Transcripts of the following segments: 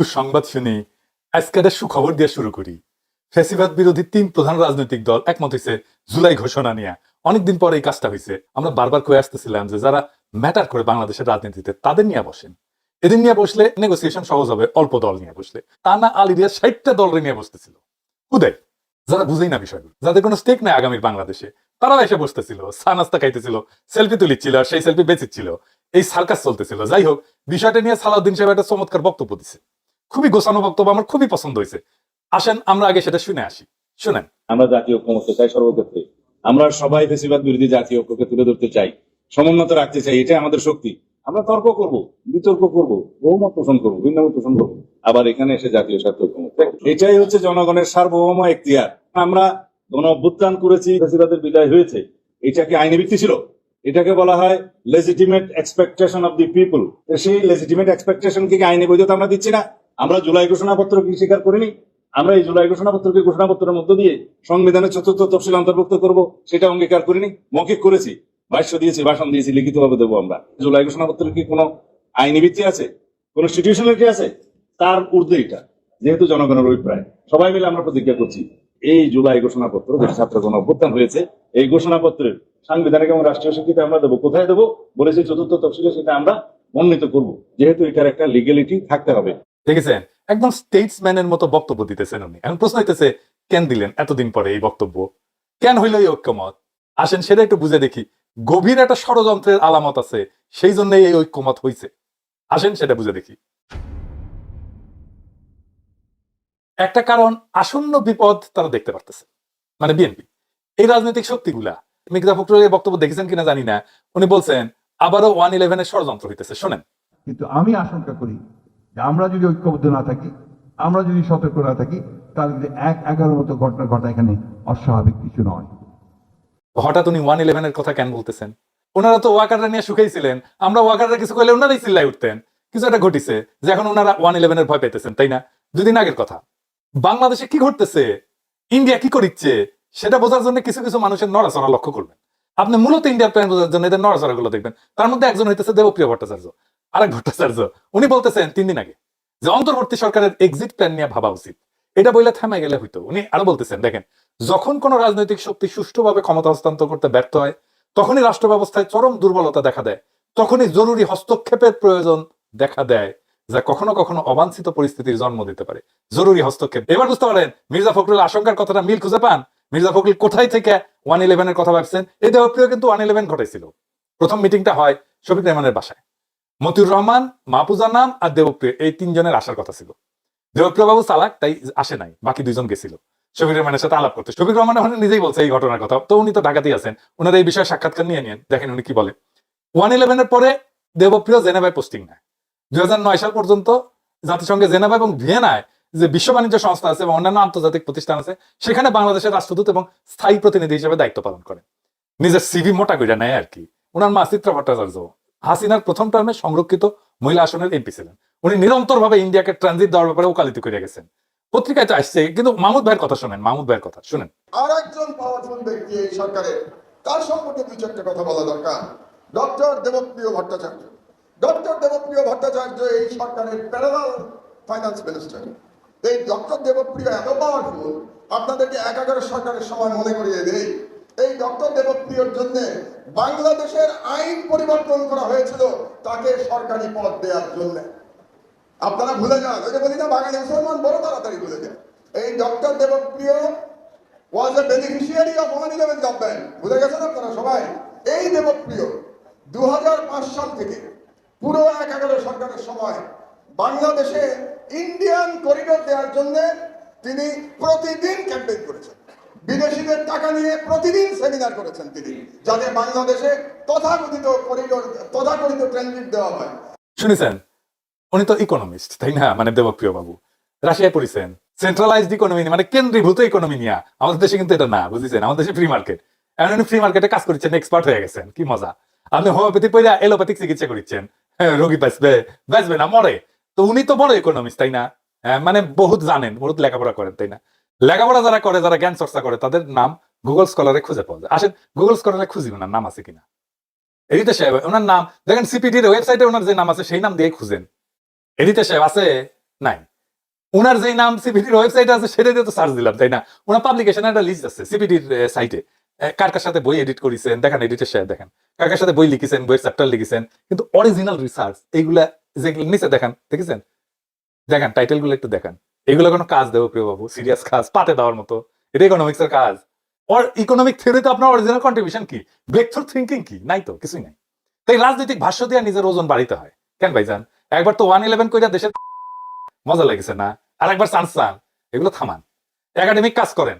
সংবাদ শুনি আজকের সুখবর দিয়ে শুরু করি। ফেসিবাদ বিরোধী তিন প্রধান রাজনৈতিক দল একমত হয়েছে জুলাই ঘোষণা নিয়ে। অনেকদিন পরে এই কাজটা হয়েছে। আমরা বারবার কয়ে আসতেছিলাম যে যারা ম্যাটার করে বাংলাদেশের রাজনীতিতে, তাদের নিয়ে বসেন। এদের নিয়ে বসলে নেগোসিয়েশন সহজ হবে, অল্প দল নিয়ে বসলে। তা না আলিরিয়া ষাটটা দলের নিয়ে বসতেছিল। হুদাই যারা বুঝেই না বিষয়গুলো, যাদের কোনো স্টেক নাই আগামীর বাংলাদেশে তারা এসে বসতেছিল, চা নাস্তা খাইতেছিল সেলফি তুলিচ্ছিল আর সেই সেলফি বেঁচেছিল এই সার্কাস চলতেছিল। যাই হোক, বিষয়টা নিয়ে সালাউদ্দিন সাহেব একটা চমৎকার বক্তব্য দিছে। খুবই গোছানো বক্তব্য আমার খুবই পছন্দ হয়েছে। আসেন, আমরা আগে সেটা শুনে আসি। শুনেন। আমরা জাতীয় ঐক্যমত্য চাই সর্বক্ষেত্রে। আমরা সবাই বেশিরভাগ বিরোধী জাতীয় ঐক্যকে তুলে ধরতে চাই, সমুন্নত রাখতে চাই, এটাই আমাদের শক্তি। আমরা তর্ক করব, বিতর্ক করব, বহুমত পোষণ করব, ভিন্নমত পোষণ করব। আবার এখানে এসে জাতীয় স্বার্থ এটাই হচ্ছে জনগণের সার্বভৌম এখতিয়ার। আমরা গণ অভ্যুত্থান করেছি, বেশিরভাগের বিদায় হয়েছে। এটা কি আইনি ভিত্তি ছিল। এটাকে বলা হয় legitimate expectation of the people সেই লেজিটিমেট এক্সপেকটেশন কি আইনি বৈধতা আমরা দিচ্ছি না? আমরা জুলাই ঘোষণাপত্র কি স্বীকার করিনি? আমরা এই জুলাই ঘোষণাপত্রকে ঘোষণাপত্রের মধ্য দিয়ে সংবিধানের চতুর্থ তফসিল অন্তর্ভুক্ত করব, সেটা অঙ্গীকার করিনি, মৌখিক করেছি, ভাষ্য দিয়েছি, ভাষণ দিয়েছি, লিখিতভাবে দেবো আমরা। জুলাই ঘোষণাপত্রের কি কোনো আইনি ভিত্তি আছে? কনস্টিটিউশনাল কি আছে? তার ঊর্ধ্বে এটা, যেহেতু জনগণের অভিপ্রায়। সবাই মিলে আমরা প্রতিজ্ঞা করছি, এই জুলাই ঘোষণাপত্র যে ছাত্র গণ অভ্যুত্থান হয়েছে, এই ঘোষণাপত্রের সাংবিধানিক এবং রাষ্ট্রীয় স্বীকৃতি আমরা দেবো, কোথায় দেবো? বলেছি চতুর্থ তফসিলে সেটা আমরা মনোনীত করব, যেহেতু এটার একটা লিগেলিটি থাকতে হবে। দেখেছেন? একদম স্টেটসম্যানের মতো বক্তব্য দিতেছেন উনি। এখন প্রশ্ন হইতেছে, কেন দিলেন এতদিন পরে এই বক্তব্য? কেন হইল এই ঐক্যমত? আসেন সেটা একটু বুঝে দেখি। গভীর একটা ষড়যন্ত্রের আলামত আছে, সেই জন্যই এই ঐক্যমত হইছে। আসেন সেটা বুঝে দেখি। একটা কারণ আসন্ন বিপদ তারা দেখতে পারতেছে। মানে বিএনপি। এই রাজনৈতিক শক্তিগুলা, মির্জা ফখরুলের বক্তব্য দেখেছেন কিনা জানি না। উনি বলছেন, আবারও ওয়ান ইলেভেনের ষড়যন্ত্র হইতেছে, শোনেন। কিন্তু আমি আশঙ্কা করি আমরা যদি ঐক্যবদ্ধ না থাকি, আমরা যদি সতর্ক না থাকি, তাহলে কিন্তু এক এগারোর মতো ঘটনা ঘটা এখানে অস্বাভাবিক কিছু নয়। হঠাৎ উনি ওয়ান ইলেভেনের কথা কেন বলতেছেন? ওনারা তো ওয়াকাররা নিয়ে সুখাইছিলেন আমরা ওয়াকাররা কিছু করলে ওনারাই চিল্লাই উঠতেন। কিছু একটা ঘটিছে, যে এখন ওনারা ওয়ান ইলেভেনের ভয় পেতেছেন, তাই না? দুদিন আগের কথা। বাংলাদেশে কি ঘটতেছে? ইন্ডিয়া কি করিচ্ছে? সেটা বোঝার জন্য কিছু কিছু মানুষের নড়াচড়া লক্ষ্য করবেন। আপনি মূলত ইন্ডিয়ার প্ল্যান বোঝার জন্য এদের নড়াচড়া গুলো দেখবেন। তার মধ্যে একজন হইতেছে দেবপ্রিয় ভট্টাচার্য। আরেক ভট্টাচার্য, উনি বলতেছেন তিন দিন আগে যে অন্তর্বর্তী সরকারের এক্সিট প্ল্যান নিয়ে ভাবা উচিত। এটা বইলে থেমে গেলে হইতো। উনি আরও বলতেছেন, দেখেন, যখন কোন রাজনৈতিক শক্তি সুষ্ঠুভাবে ক্ষমতা হস্তান্তর করতে ব্যর্থ হয়, তখনই রাষ্ট্র ব্যবস্থায় চরম দুর্বলতা দেখা দেয়। তখনই জরুরি হস্তক্ষেপের প্রয়োজন দেখা দেয়, যা কখনো কখনো অবাঞ্ছিত পরিস্থিতির জন্ম দিতে পারে। জরুরি হস্তক্ষেপ। এবার বুঝতে পারেন, মির্জা ফখরুল আশঙ্কার কথাটা মিল খুঁজে পান? মির্জা ফখরুল কোথায় থেকে ওয়ান ইলেভেনের কথা ভাবছেন? এই দেবপ্রিয় কিন্তু ওয়ান ইলেভেন ঘটেছিল প্রথম মিটিংটা হয় শফিক রেহমানের বাসায়। মতিউর রহমান, মাহফুজা নাম আর দেবপ্রিয়, এই তিনজনের আসার কথা ছিল। দেবপ্রিয় বাবু চালাক, তাই আসে নাই, বাকি দুইজন গেছিল। শফিক রহমানের সাথে আলাপ করতে। শফিক রহমান নিজেই বলছে এই ঘটনার কথা, তো উনি তো ঢাকাতেই আছেন ওনার এই বিষয়ে সাক্ষাৎকার নিয়ে নিন দেখেন উনি কি বলে। ওয়ান ইলেভেনের পরে দেবপ্রিয় জেনেভায় পোস্টিং নেয়। দুই হাজার নয় সাল পর্যন্ত জাতিসংঘে জেনেভা এবং ভিয়েনায় যে বিশ্ব বাণিজ্য সংস্থা আছে এবং অন্যান্য আন্তর্জাতিক প্রতিষ্ঠান আছে, সেখানে বাংলাদেশের রাষ্ট্রদূত এবং স্থায়ী প্রতিনিধি হিসেবে দায়িত্ব পালন করেন। নিজের সিভি মোটা করে নেয় আর কি। ওনার মা চিত্রা ভট্টাচার্য হাসিনার প্রথম টার্মে সংরক্ষিত মহিলা আসনের এমপি ছিলেন। উনি নিরন্তর ভাবে ইন্ডিয়াকে ট্রানজিট দেওয়ার ব্যাপারে ওকালতি করে গেছেন। পত্রিকায় তো আসছে, কিন্তু মাহমুদ ভাইয়ের কথা শোনেন, মাহমুদ ভাইয়ের কথা, শুনেন। আর একজন পাওয়ারফুল ব্যক্তি এই সরকারের, তার সম্পর্কে দুই চারটে কথা বলা দরকার। ডক্টর দেবপ্রিয় ভট্টাচার্য। ডক্টর দেবপ্রিয় ভট্টাচার্য এই সরকারের প্যারালাল ফাইন্যান্স মিনিস্টার এই ডক্টর দেবপ্রিয় এত পাওয়ারফুল আপনাদেরকে একাগারের সরকারের সময় মনে করিয়ে এই ডক্টর দেবপ্রিয়র জন্য বাংলাদেশের আইন পরিবর্তন করা হয়েছিল তাকে সরকারি পদ দেওয়ার জন্য। আপনারা ভুলে যান, ওই যে বলি না, বাঙালি মুসলমান, বড় তাড়াতাড়ি ভুলে যান। এই doctor Debapriya was a beneficiary of government ভুলে গেছেন আপনারা সবাই? এই দেবপ্রিয় দু সাল থেকে পুরো এক এগারো সরকারের সময় বাংলাদেশে ইন্ডিয়ান করিডোর দেওয়ার জন্য তিনি প্রতিদিন ক্যাম্পেইন করেছেন। বিদেশিদের টাকা নিয়ে প্রতিদিন সেমিনার করেছেন তিনি যাতে বাংলাদেশে তথাকথিত করিডোর তথাকথিত ট্রানজিট দেওয়া হয়। শুনেছেন? উনি তো ইকোনমিস্ট তাই না? মানে দেবপ্রিয় বাবু। রাশিয়ায় পড়েছেন সেন্ট্রালাইজড ইকোনমি মানে কেন্দ্রীভূত ইকোনমি নিয়ে। আমাদের দেশে কিন্তু এটা না বুঝেছেন? আমাদের দেশে ফ্রি মার্কেট এখন উনি ফ্রি মার্কেটে কাজ করছেন এক্সপার্ট হয়ে গেছেন কি মজা। আপনি হোমিওপ্যাথি পড়ে এলোপ্যাথিক চিকিৎসা করছেন হ্যাঁ, রোগী বাঁচবে বাঁচবে না মরে। তো উনি তো বড় ইকোনমিস্ট তাই না? হ্যাঁ, মানে বহুত জানেন বহুত লেখাপড়া করেন তাই না? লেখাপড়া যারা করে, যারা জ্ঞান চর্চা করে, তাদের নাম গুগল স্কলারে খুঁজে পাওয়া যায়। আসেন গুগল স্কলারে খুঁজি ওনার নাম আছে কিনা। এডিতে সাহেব, ওনার নাম, দেখেন সিপিটির ওয়েবসাইটে ওনার যে নাম আছে, সেই নাম দিয়ে খুঁজেন। এডিতে সাহেব আছে? নাই। ওনার যে নাম সিপিডির ওয়েবসাইট আছে, সেটা দিয়ে তো সার্চ দিলাম, তাই না? ওনার পাবলিকেশন একটা লিস্ট আছে সিপিডির সাইটে কার কার সাথে বই এডিট করেছেন? দেখেন এডিটের শেয়ার দেখেন। কার কার সাথে বই লিখেছেন, বইয়ের চ্যাপ্টার লিখেছেন? কিন্তু অরিজিনাল রিসার্চ এইগুলা যেগুলো নিচে দেখেন, দেখেছেন? দেখেন টাইটেলগুলো একটু দেখেন। এগুলো কোনো কাজ দেবো প্রিয় বাবু সিরিয়াস কাজ, পাতে দেওয়ার মতো। এটা ইকোনমিক্স এর কাজ। ওর ইকোনমিক থিওরিতে আপনার অরিজিনাল কন্ট্রিবিউশন কি? ব্রেক থ্রু থিঙ্কিং কি? নাই তো, কিছুই নাই। তাই রাজনৈতিক ভাষ্য দিয়ে নিজের ওজন বাড়িতে হয়। কেন ভাইজান? একবার তো ওয়ান ইলেভেন কইরা দেশের মজা লেগেছে না? আর একবার চান্স চান এগুলো থামান। একাডেমিক কাজ করেন।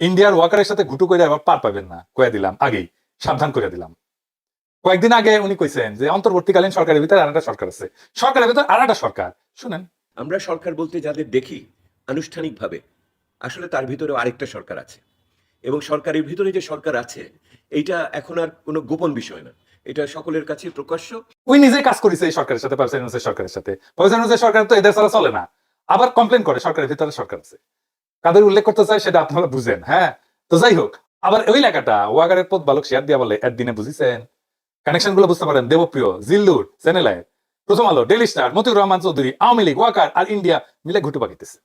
ইন্ডিয়ার ওয়াকারের সাথে ঘুটু করে আবার পার পাবেন না। কয়ে দিলাম, আগেই, সাবধান করে দিলাম। কয়েকদিন আগে উনি কইছেন যে, অন্তর্বর্তীকালীন সরকারের ভিতরে আর একটা সরকার আছে। সরকারের ভিতরে আর একটা সরকার। শুনেন আমরা সরকার বলতে যাদের দেখি, আনুষ্ঠানিকভাবে, আসলে তার ভিতরে আরেকটা সরকার আছে। এবং সরকারের ভিতরে যে সরকার আছে, এইটা এখন আর কোনো গোপন বিষয় না। এটা সকলের কাছে প্রকাশ্য। ওই নিজেই কাজ করেছে এই সরকারের সাথে ইউনূসের সরকারের সাথে। ইউনূসের সরকার তো এদের ছাড়া চলে না। আবার কমপ্লেন করে সরকারের ভিতরে সরকার আছে। কাদের উল্লেখ করতে চাই সেটা আপনারা বুঝেন হ্যাঁ? তো যাই হোক, আবার ওই লেখাটা ওয়াগারের পথ বালক শেয়ার দিয়া বলে, একদিনে বুঝিছেন? কানেকশনগুলো বুঝতে পারেন, Debapriya, Zillur সেনেলায় Prothom Alo Daily Star Motiur Rahman Chowdhury Awami League Waker আর ইন্ডিয়া মিলে ঘুটু পাকিতেছে।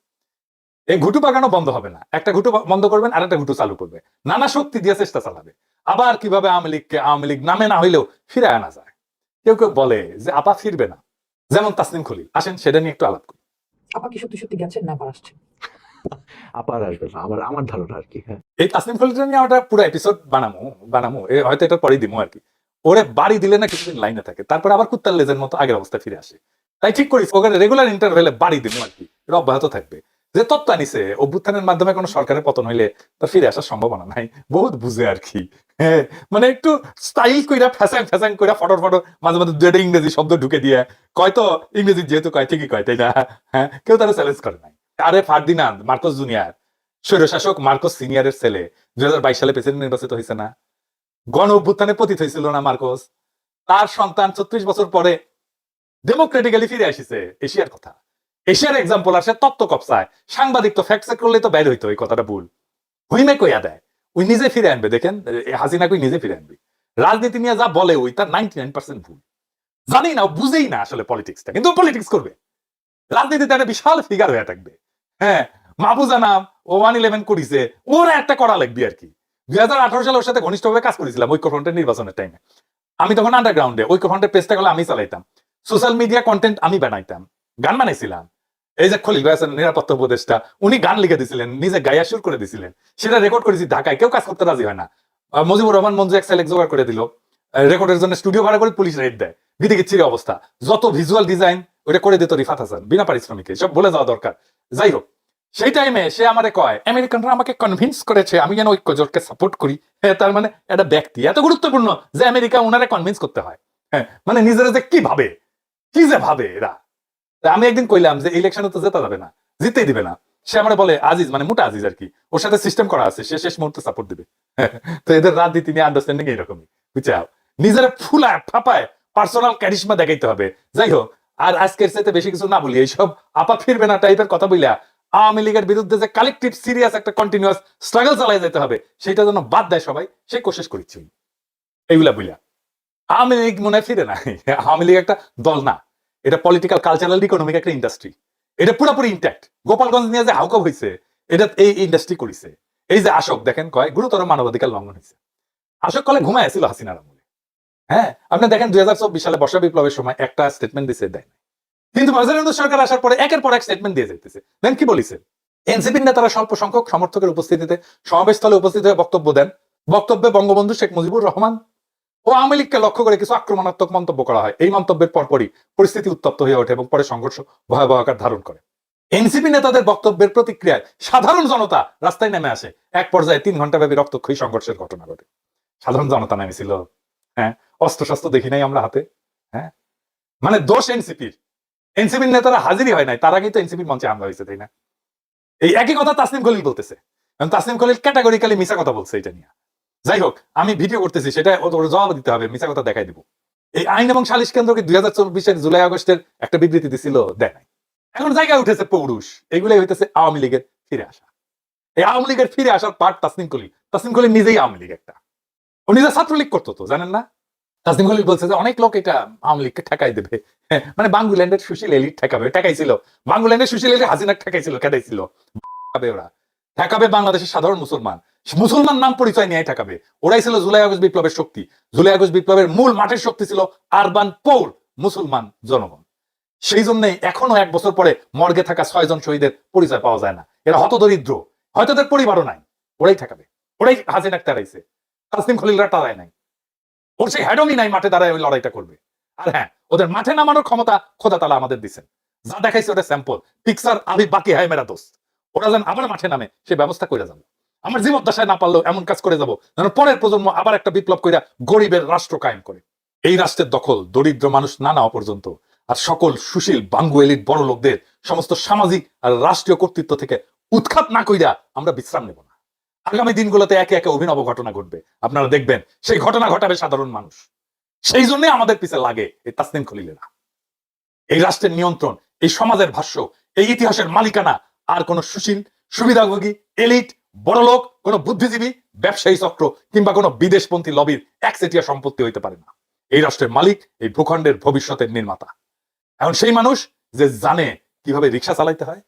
এই ঘুটু পাকানো বন্ধ হবে না। একটা ঘুটু বন্ধ করবেন আর একটা ঘুটু চালু করবে। নানা শক্তি দিয়ে চেষ্টা চালাবে। আবার কীভাবে আওয়ামী লীগকে আওয়ামী লীগ নামে না হইলেও ফিরে আনা যায়। কেউ কেউ বলে যে আপা ফিরবে না। যেমন তাসনিম খলিল। আসেন সেটা নিয়ে একটু আলাপ করি। আপা কি সত্যি সত্যি গেছেন না আসছেন? আপার আসবে না। আমার আমার ধারণা আর কি হ্যাঁ। এই তাসনিম খলিলটা নিয়ে আমরা পুরো এপিসোড বানামো বানামো। এ হয়তো এটা পরেই দিমো আর কি। ওরে বাড়ি দিলে না কিছুদিন লাইনে থাকে। তারপর আবার কুত্তার লেজের মতো আগের অবস্থায় ফিরে আসে। তাই ঠিক করিস ওকে রেগুলার ইন্টারভেলে বাড়ি দিমো আর কি এটা অব্যাহত থাকবে। যে তত্ত্ব আনিছে, অভ্যুত্থানের মাধ্যমে কোনো সরকারের পতন হইলে তার ফিরে আসার সম্ভাবনা নাই। বহুত বুঝে আর কি। হ্যাঁ মানে একটু স্টাইল কইরা ফ্যাসাং ফ্যাসাং কইরা ফটর ফটর মাঝে মাঝে দুটো ইংরেজি শব্দ ঢুকে দিয়ে কয় তো, ইংরেজি যেহেতু কয়, ঠিকই কয়, তাই না? হ্যাঁ কেউ তারা চ্যালেঞ্জ করে নাই। আরে ফার্দিনান্দ, মার্কোস জুনিয়র, স্বৈরশাসক মার্কোস সিনিয়রের ছেলে, দুই হাজার বাইশ সালে প্রেসিডেন্ট নির্বাচিত হয়েছে না? গণ অভ্যুত্থানে পতিত হয়েছিল না মার্কোস। তার সন্তান ছত্রিশ বছর পরে ডেমোক্রেটিক্যালি ফিরে আসিছে। এশিয়ার কথা। এশিয়ার এক্সাম্পল আসে তত্ত্ব কপসায় সাংবাদিক তো ফ্যাক্ট চেক করলে তো বাইর হইতো এই কথাটা ভুল। হুইমে কইয়া দেয় ওই নিজে ফিরে আনবে। দেখেন হাসিনা কই নিজে ফিরে আনবে? রাজনীতি নিয়ে যা বলে ওই, তার নাইনটি নাইন পার্সেন্ট ভুল। জানি না বুঝেই না আসলে পলিটিক্সটা কিন্তু পলিটিক্স করবে। রাজনীতিতে একটা বিশাল ফিগার হয়ে থাকবে। হ্যাঁ মাহবুজা নাম, ওয়ান ইলেভেন করিছে, ওরা একটা করা লাগবে আর কি। দুই হাজার আঠারো সালে ওর সাথে ঘনিষ্ঠভাবে কাজ করেছিলাম ঐক্যফ্রন্টের নির্বাচনের টাইমে আমি তখন আন্ডারগ্রাউন্ডে ঐক্যফ্রন্টের পেজটা গুলো আমি চালাইতাম। সোশ্যাল মিডিয়া কন্টেন্ট আমি বানাইতাম। গান বানাইছিলাম। এই যে খলিল ভাই নিরাপত্তা উপদেষ্টা, উনি গান লিখে দিছিলেন, নিজে গায়া সুর করে দিছিলেন। সেটা রেকর্ড করেছি ঢাকায়, কেউ কাজ করতে রাজি হয় না। মুজিবুর রহমান মঞ্জু এক সেলেক্ট জোগাড় করে দিল। রেকর্ডের জন্য স্টুডিও ভাড়া করে পুলিশ রেড দেয়। গিতে গিচ্ছির অবস্থা। যত ভিজুয়াল ডিজাইন ওটা করে দিত রিফাত হাসান, বিনা পারিশ্রমিকে। সব বলে যাওয়া দরকার। যাই হোক সেই টাইমে সে আমারে কয় আমেরিকানরা আমাকে কনভিন্স করেছে, আমি যেন ঐক্য জোটকে সাপোর্ট করি। হ্যাঁ তার মানে একটা ব্যক্তি। এত গুরুত্বপূর্ণ যে আমেরিকা ওনারে কনভিন্স করতে হয়। হ্যাঁ মানে নিজেরা যে কি ভাবে? কি যে ভাবে এরা? আমি একদিন কইলাম যে ইলেকশনে তো জেতা যাবে না জিততেই দিবে না। সে আমার বলে, আজিজ মানে মোটা আজিজ আর কি, ওর সাথে সিস্টেম করা আছে, সে শেষ মুহূর্তে সাপোর্ট দিবে। তো এদের রাজনীতি নিয়ে আন্ডারস্ট্যান্ডিং এইরকমই বুঝছাও? নিজেরা ফুলায় ফাপায় পার্সোনাল ক্যারিশমা দেখাইতে হবে। যাই হোক, আর আজকের সাথে বেশি কিছু না বলি, এইসব আপা ফিরবে না টাইপের কথা বইলা আওয়ামী লীগের বিরুদ্ধে যে কালেকটিভ সিরিয়াস একটা কন্টিনিউয়াস স্ট্রাগল চালাই যেতে হবে, সেটা যেন বাদ দেয় সবাই, সেই কোशिশ করেছি এইগুলা বইলা। আওয়ামী লীগ মনে হয় ফিরে না। আওয়ামী লীগ একটা দল না। এটা পলিটিক্যাল কালচারাল ইকোনমিক একটা ইন্ডাস্ট্রি এটা পুরোপুরি ইন্ট্যাক্ট গোপালগঞ্জ নিয়ে যে হাউকাপ হয়েছে এটা এই ইন্ডাস্ট্রি করেছে। এই যে আশোক, দেখেন কয়, গুরুতর মানবাধিকার লঙ্ঘন হয়েছে আশোক কলে ঘুমায় ছিল হাসিনার আমলে। হ্যাঁ আপনি দেখেন দুই হাজার চব্বিশ সালে বর্ষা বিপ্লবের সময় একটা স্টেটমেন্ট দিছে দেয় নাই। কিন্তু প্রধানমন্ত্রী সরকার আসার পরে একের পর এক স্টেটমেন্ট দিয়ে যেতেছে দেন কি বলিছে? এনসিপির নেতারা স্বল্প সংখ্যক সমর্থকের উপস্থিতিতে, সমাবেশস্থলে উপস্থিত হয়ে বক্তব্য দেন। বক্তব্যে বঙ্গবন্ধু শেখ মুজিবুর রহমান ও আওয়ামী লীগকে লক্ষ্য করে কিছু আক্রমণাত্মক মন্তব্য করা হয়। এই মন্তব্যের পরপরই পরিস্থিতি উত্তপ্ত হয়ে ওঠে এবং পরে সংঘর্ষ ভয়াবহ আকার ধারণ করে। এনসিপি নেতাদের বক্তব্যের প্রতিক্রিয়ায় সাধারণ জনতা রাস্তায় নেমে আসে। এক পর্যায়ে তিন ঘণ্টা ব্যাপী রক্তক্ষয়ী সংঘর্ষের ঘটনা ঘটে। সাধারণ জনতা নেমেছিল। হ্যাঁ অস্ত্র শস্ত্র দেখি নাই আমরা হাতে। হ্যাঁ মানে দোষ এনসিপির এনসিপির নেতারা হাজিরই হয় নাই। তার আগেই তো এনসিপির মঞ্চে হামলা হয়েছে, তাই না? এই একই কথা তাসনিম খলিল বলতেছে। এবং তাসনিম খলিল ক্যাটাগরিক্যালি মিশা কথা বলছে এটা নিয়ে। যাই হোক, আমি ভিডিও করতেছি, সেটা ওর জবাব দিতে হবে মিশা কথা দেখাই দিব। এই আইন এবং সালিশ কেন্দ্রকে দুই হাজার চব্বিশের জুলাই, আগস্টের একটা বিবৃতি দিছিল দেয় নাই এখন জায়গায় উঠেছে পৌরুষ এগুলোই হইতেছে আওয়ামী লীগের ফিরে আসা। এই আওয়ামী লীগের ফিরে আসার পার্ট তাসনিম কলি তাসনিম কলি নিজেই আওয়ামী লীগ একটা। ও নিজে ছাত্রলীগ করতো তো, জানেন না? তাসিম খলিল বলছে যে অনেক লোক এটা আওয়ামী লীগকে ঠেকাই দেবে। মানে বাঙ্গুল্যান্ডের সুশীল এলিট ঠেকাবে, ঠেকাইছিল। বাঙ্গুল্যান্ডের সুশীল এলিট হাসিনা ঠেকাইছিল ঠেকাবে ওরা। ঠেকাবে বাংলাদেশের সাধারণ মুসলমান। মুসলমান নাম পরিচয় নিয়ে ঠেকাবে। ওরাই ছিল জুলাই আগস্ট বিপ্লবের শক্তি। জুলাই আগস্ট বিপ্লবের মূল মাঠের শক্তি ছিল আরবান পৌর মুসলমান জনগণ। সেই জন্য এখনও এক বছর পরে মর্গে থাকা ছয়জন শহীদের পরিচয় পাওয়া যায় না। এরা হতদরিদ্র। হয়তো তাদের পরিবারও নাই। ওরাই ঠেকাবে। ওরাই হাসিনা তাড়াইছে। তাসলিম খলিলরা তারাই নাই। ওর সেই হ্যাডমই নাই মাঠে দাঁড়ায় ওই লড়াইটা করবে। আর হ্যাঁ ওদের মাঠে নামানোর ক্ষমতা খোদা তালা আমাদের দিচ্ছেন যা দেখাইছে ওটা স্যাম্পল পিক্সার আবি বাকি হায় মেরা দোস্ত। ওরা যেন আবার মাঠে নামে, সে ব্যবস্থা করে যাব। আমার জীবদ্দশায় না পারলেও এমন কাজ করে যাব, যেন পরের প্রজন্ম আবার একটা বিপ্লব কইরা গরিবের রাষ্ট্র কায়েম করে। এই রাষ্ট্রের দখল দরিদ্র মানুষ না নেওয়া পর্যন্ত, আর সকল সুশীল, বাঙ্গু এলিট, বড় লোকদের সমস্ত সামাজিক আর রাষ্ট্রীয় কর্তৃত্ব থেকে উৎখাত না কইরা আমরা বিশ্রাম নেব না। আগামী দিনগুলোতে একে একে অভিনব ঘটনা ঘটবে। আপনারা দেখবেন, সেই ঘটনা ঘটাবে সাধারণ মানুষ। সেই জন্য আমাদের পিছে লাগে এই তাসনিম খলিলেরা। এই রাষ্ট্রের নিয়ন্ত্রণ, এই সমাজের ভাষ্য, এই ইতিহাসের মালিকানা, আর কোন সুশীল, সুবিধাভোগী, এলিট, বড়লোক, কোন বুদ্ধিজীবী, ব্যবসায়ী চক্র, কিংবা কোন বিদেশপন্থী লবির একচেটিয়া সম্পত্তি হইতে পারে না। এই রাষ্ট্রের মালিক, এই ভূখণ্ডের ভবিষ্যতের নির্মাতা। এখন সেই মানুষ যে জানে কীভাবে রিক্সা চালাইতে হয়,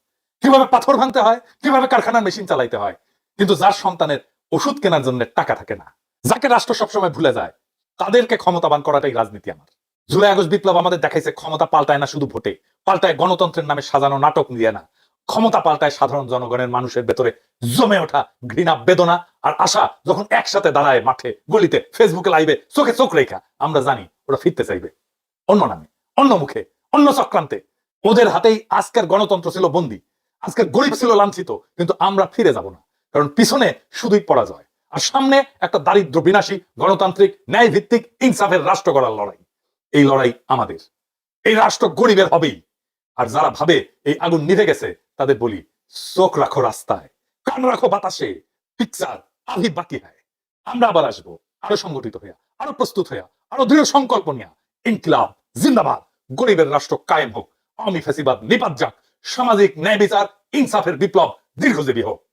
কীভাবে পাথর ভাঙতে হয়, কীভাবে কারখানার মেশিন চালাইতে হয় কিন্তু যার সন্তানের ওষুধ কেনার জন্য টাকা থাকে না, যাকে রাষ্ট্র সবসময় ভুলে যায়, তাদেরকে ক্ষমতাবান করাটাই রাজনীতি আমার। জুলাই আগস্ট বিপ্লব আমাদের দেখাইছে, ক্ষমতা পাল্টায় না শুধু ভোটে, পাল্টায় গণতন্ত্রের নামে সাজানো নাটক নিয়ে না। ক্ষমতা পাল্টায় সাধারণ জনগণের মানুষের ভেতরে জমে ওঠা ঘৃণা, বেদনা আর আশা যখন একসাথে দাঁড়ায় মাঠে, গলিতে ফেসবুকে লাইভে চোখে চোখ রেখা, আমরা জানি ওরা ফিরতে চাইবে। অন্য নামে, অন্য মুখে, অন্য চক্রান্তে। ওদের হাতেই আজকের গণতন্ত্র ছিল বন্দী, আজকের গরিব ছিল লাঞ্ছিত, কিন্তু আমরা ফিরে যাব না। কারণ পিছনে শুধুই পরাজয়। আর সামনে একটা দারিদ্র বিনাশী, গণতান্ত্রিক ন্যায় ভিত্তিক ইনসাফের রাষ্ট্র গড়ার লড়াই। এই লড়াই আমাদের। এই রাষ্ট্র গরিবের হবেই। আর যারা ভাবে এই আগুন নিভে গেছে, তাদের বলি, চোখ রাখো রাস্তায়, কান রাখো বাতাসে, পিকচার আভি বাকি হয়। আমরা আবার আসব, আরও সংগঠিত হইয়া, আরও প্রস্তুত হইয়া, আরও দৃঢ় সংকল্প নিয়া। ইনকিলাব, জিন্দাবাদ, গরিবের রাষ্ট্র কায়েম হোক, আওয়ামী ফেসিবাদ নিপাত যাক, সামাজিক ন্যায় বিচার, ইনসাফের বিপ্লব দীর্ঘজীবী হোক।